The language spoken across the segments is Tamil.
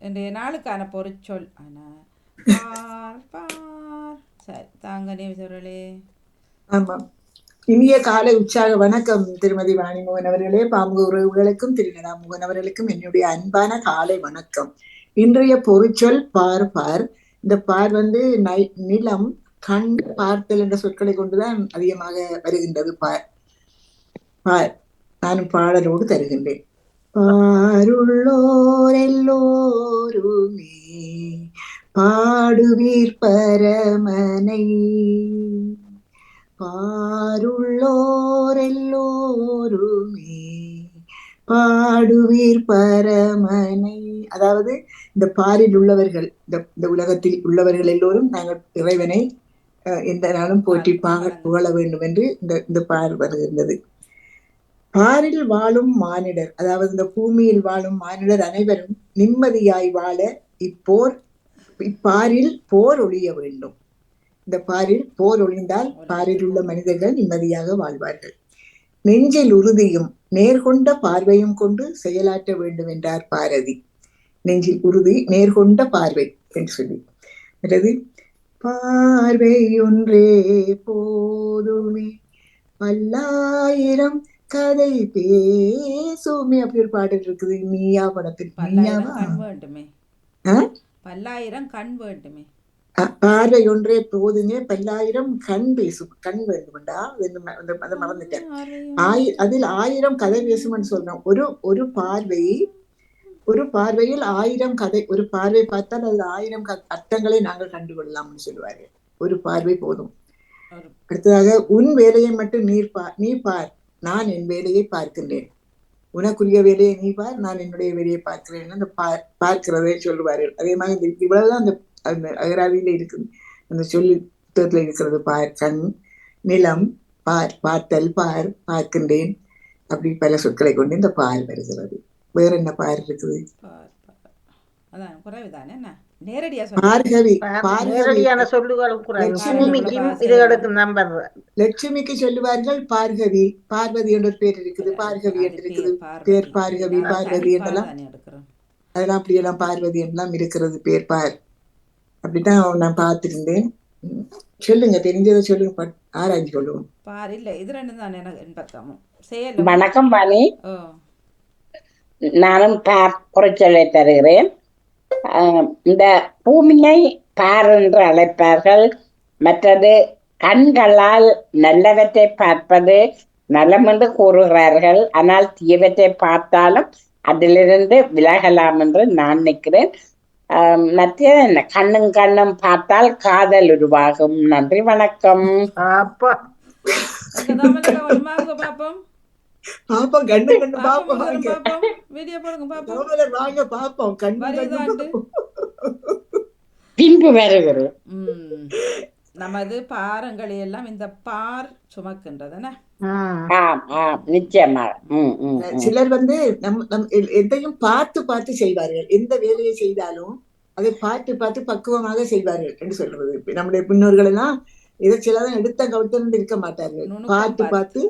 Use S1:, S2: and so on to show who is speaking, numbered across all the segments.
S1: இன்றைய நாளுக்கான பொருட்சொல் ஆனால் பார் பார் சரி தாங்க
S2: ஆமாம் இனிய காலை உற்சாக வணக்கம் திருமதி வாணிமோகன் அவர்களே பாம்பு உறவுகளுக்கும் திருநதா மோகன் அவர்களுக்கும் என்னுடைய அன்பான காலை வணக்கம் இன்றைய பொருச்சொல் பார் பார் இந்த பார் வந்து நிலம் கண் பார்த்தல் என்ற சொற்களை கொண்டுதான் அதிகமாக வருகின்றது பார் பார் நானும் பாடலோடு தருகின்றேன் பாருள்ளோர் எல்லோருமே பாடுவீர் பரமனை. பாருள்ளோர் எல்லோருமே பாடுவீர் பரமனை. அதாவது இந்த பாரில் உள்ளவர்கள் இந்த இந்த உலகத்தில் உள்ளவர்கள் எல்லோரும் நாங்கள் இறைவனை எந்த நாளும் போற்றி பாக புகழ வேண்டும் என்று இந்த இந்த பார் வருகின்றது பாரில் வாழும் மானிடர் அதாவது இந்த பூமியில் வாழும் மானிடர் அனைவரும் நிம்மதியாய் வாழ இப்போர் இப்பாரில் போர் ஒழிய வேண்டும். இந்த பாரில் போர் ஒழிந்தால் பாரில் உள்ள மனிதர்கள் நிம்மதியாக வாழ்வார்கள். நெஞ்சில் உறுதியும் நேர்கொண்ட பார்வையும் கொண்டு செயலாற்ற வேண்டும் என்றார் பாரதி. நெஞ்சில் உறுதி நேர்கொண்ட பார்வை என்று சொல்லி. அல்லது பார்வை ஒன்றே போதுமே. பல்லாயிரம் கதை பேசுமே அப்படி ஒரு பாடல் இருக்குது. நீயா படத்தில்
S1: வேண்டுமே? பல்லாயிரம் கண் வேண்டுமே
S2: பார்வை ஒன்றே போதுமே பல்லாயிரம் கண் பேசும். கண் அது அதை மறந்துட்டேன். ஆயி அதில் ஆயிரம் கதை பேசும்னு சொல்றோம் ஒரு ஒரு பார்வை ஒரு பார்வையில் ஆயிரம் கதை. ஒரு பார்வை பார்த்தால் அதில் ஆயிரம் அர்த்தங்களை நாங்கள் கண்டுகொள்ளலாம்னு சொல்லுவாரு ஒரு பார்வை போதும். அடுத்ததாக உன் வேலையை மட்டும் நீர் பார் நீ பார். நான் என் வேலையை பார்க்கின்றேன். உனக்குரிய வேலையை நீ பார் நான் என்னுடைய வேலையை பார்க்கிறேன் அந்த பா பார்க்கிறதே சொல்லுவார்கள். அதே மாதிரி இந்த- இவ்வளவுதான் அந்த அந்த அகராதியில இருக்குது. அந்த சொல்லுத்தத்துல இருக்கிறது பார் கண் நிலம் பார் பார்த்தல் பார் பார்க்கின்றேன். அப்படி பல சொற்களை கொண்டு இந்த பால் வருகிறது. வேற என்ன பார் இருக்குது?
S1: அதான் என்ன? நேரடியா
S3: நேரடியான குறைவு. இதுகளுக்கு நம்பர்.
S2: லட்சுமிக்கு சொல்லுவார்கள் பார்கவி. பார்வதி என்ற பேர் இருக்குது பார்கவி என்று இருக்குது. பேர் பார்கவி பார்வதி என்றெல்லாம். அதெல்லாம் அப்படியெல்லாம் பார்வதி என்றெல்லாம் இருக்கிறது பேர் பார். அப்படித்தான் நான் பார்த்திருந்தேன். சொல்லுங்க தெரிஞ்சதை சொல்லுங்க பட் ஆராய்ச்சி கொள்ளுவோம்.
S1: பார் இல்ல இது ரெண்டு தான் எனக்கு
S4: வணக்கம் வாணி நானும் பார் குறைச்சலை தருகிறேன். இந்த பூமியை பார் என்று அழைப்பார்கள். மற்றது கண்களால் நல்லவற்றை பார்ப்பது நலம் என்று கூறுகிறார்கள். ஆனால் தீயவற்றை பார்த்தாலும் அதிலிருந்து விலகலாம் என்று நான் நினைக்கிறேன். ஆஹ் மற்ற என்ன? கண்ணும் கண்ணும் பார்த்தால் காதல் உருவாகும். நன்றி வணக்கம்.
S1: வருமாங்க பாப்போம்
S2: கண்ணு கண்ணு
S1: பாப்போம். வீடியோ போடுங்க பாப்போம்.
S2: வாங்க பாப்போம் கண்ணு.
S4: பின்பு வருகிறது
S1: ம். நமது பாரங்களை எல்லாம் இந்த பார் சுமக்கின்றதுன.
S2: சிலர் வந்து நம் நம் எதையும் பார்த்து பார்த்து செய்வார்கள். எந்த வேலையை செய்தாலும் அதை பார்த்து பார்த்து பக்குவமாக செய்வார்கள் என்று சொல்றது. இப்ப நம்முடைய முன்னோர்கள் எல்லாம் இதை சிலதான் எடுத்த கவுத்தன்னு இருக்க மாட்டார்கள். பார்த்து
S1: பார்த்து,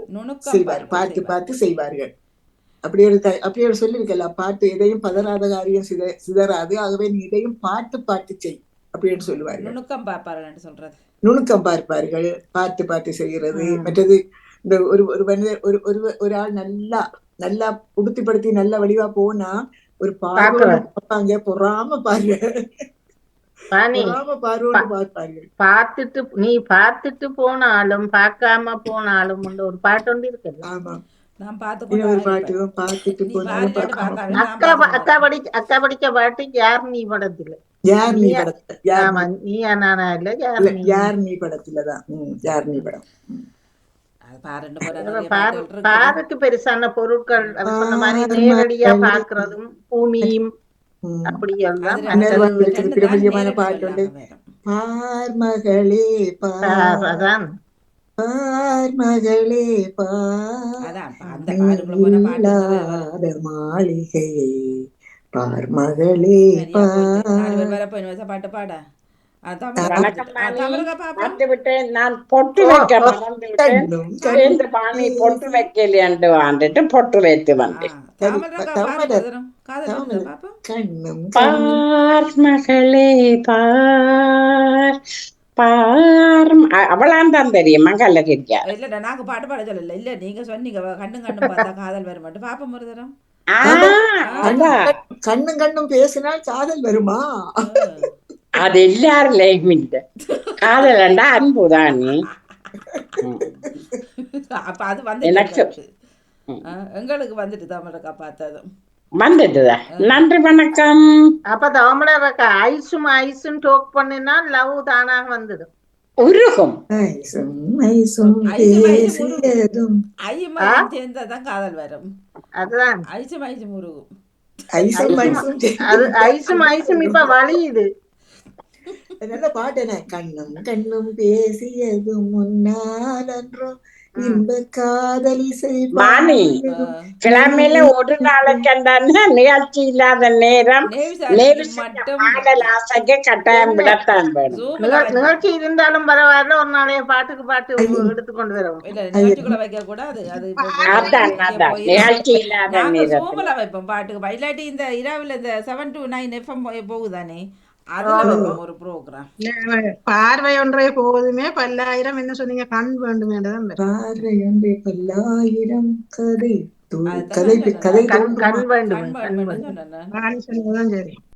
S2: செய்வார். பார்த்து பார்த்து செய்வார்கள். அப்படி ஒரு அப்படி ஒரு சொல்லியிருக்கல பார்த்து எதையும் பதறாத காரியம் சித சிதறாது ஆகவே நீ இதையும் பார்த்து பார்த்து செய் அப்படின்னு சொல்லுவார்கள்.
S1: நுணுக்கம் பார்ப்பார்கள் சொல்றது.
S2: நுணுக்கம் பார்ப்பார்கள் பார்த்து பார்த்து செய்கிறது. மற்றது இந்த ஒரு ஒரு மனிதர் ஒரு ஒரு ஒரு ஆள் நல்லா நல்லா உடுத்திப்படுத்தி நல்ல வடிவா போனா ஒரு பார்வை. பார்ப்பாங்க பொறாம பாருங்க
S3: வாணி
S2: பொறாம பார்வோடு பார்ப்பார்கள்
S3: பார்த்துட்டு நீ பார்த்துட்டு போனாலும் பார்க்காம போனாலும் ஒரு பாட்டு ஒன்று இருக்குது. அக்கா ப- அக்கா படிச்ச அக்கா படிச்ச பாட்டு யார் நீ படத்துல?
S2: யார் நீ படத்துல?
S3: ஆமா நானா இல்ல யார் நீ?
S2: யார் நீ படத்துலதான் யார் நீ படம்.
S3: பாருக்கு பெருசான பொருட்கள் நேரடியா. பாக்குறதும் பூமியும்
S2: உம்
S3: அப்படி எல்லாம்
S1: அது
S2: அண்ணல்
S1: ரெண்டு-
S2: வந்து
S1: ரெண்டு
S2: திரு
S1: தான்
S2: பிரியமான
S1: நேரடி
S2: பாட்டு உண்டு.
S1: சொல்லாம வரும்.
S2: பார்
S1: காதல்
S2: கண்ணும்
S4: பார் மகளே பார் பார் அவளாம் தான் தெரியும் மகள தெரியா
S1: இல்லடா நாங்க பாட்டு பாட சொல்லல. இல்ல நீங்க சொன்னீங்க வ- கண்ணும் கண்ணும் பார்த்தா காதல் வர மாட்டோம். பாப்போம் ஒரு தரம்
S4: ஆ,
S2: கண்ணும். கண்ணும் பேசினால் காதல் வருமா?
S4: அது எல்லாருலயும் இல்ல காதலண்டா அன்புதானே ம்.
S1: அப்ப அது வந்து
S4: எனக்கு-
S1: எங்களுக்கு வந்துட்டு தமிழக்கா பார்த்ததும்.
S4: வந்துட்டுதா? நன்றி வணக்கம்.
S3: அப்ப தமிழர் ஐஸும் ஐஸும் டோக் பண்ணினா லவ் தானாக வந்துடும்
S4: உருகும்.
S2: ஐசும் ஐசும்
S1: ஐசும் ஐசும்
S2: பேசியதும்
S1: ஐயமையும் சேர்ந்தாதான் காதல் வரும்.
S3: அதுதான்.
S1: ஐசும் ஐசும் முருகும்
S2: ஐசும் ஐசும்
S3: அது ஐஸும் ஐஸும் இப்ப வலியுது
S2: நல்ல பாட்டு என்ன? கண்ணும் கண்ணும் பேசியதும் முன்னால் அன்றோ இன்ப காதலி
S4: வாணி. கிழமையில ஒரு நாளைக்கு நிகழ்ச்சி இல்லாத நேரம் பாடல் ஆசைக்கு கட்டாயம் விடத்தான் வேணும்.
S3: நிகழ்ச்சி இருந்தாலும் பரவாயில்ல ஒரு நாளைய பாட்டுக்கு பாட்டு எடுத்துக்கொண்டு வரும்
S1: வைக்க கூடாது அது
S4: அதான் நிகழ்ச்சி இல்லாத
S1: சோமல வைப்போம் பாட்டுக்கு. இல்லாட்டி இந்த இரவுல இந்த செவன் டு நைன் எஃப்எம் போகுதானே? ஒரு ப்ரோக்ராம்
S5: பார்வை ஒன்றே போதுமே பல்லாயிரம் என்ன சொன்னீங்க? கண் வேண்டும் என்றுதான் வரும்.
S2: பார்வையொன்றே பல்லாயிரம் கதை கதை. கதை
S3: கண் வேண்டும்
S1: கண்
S3: வேண்டும்
S5: சரி.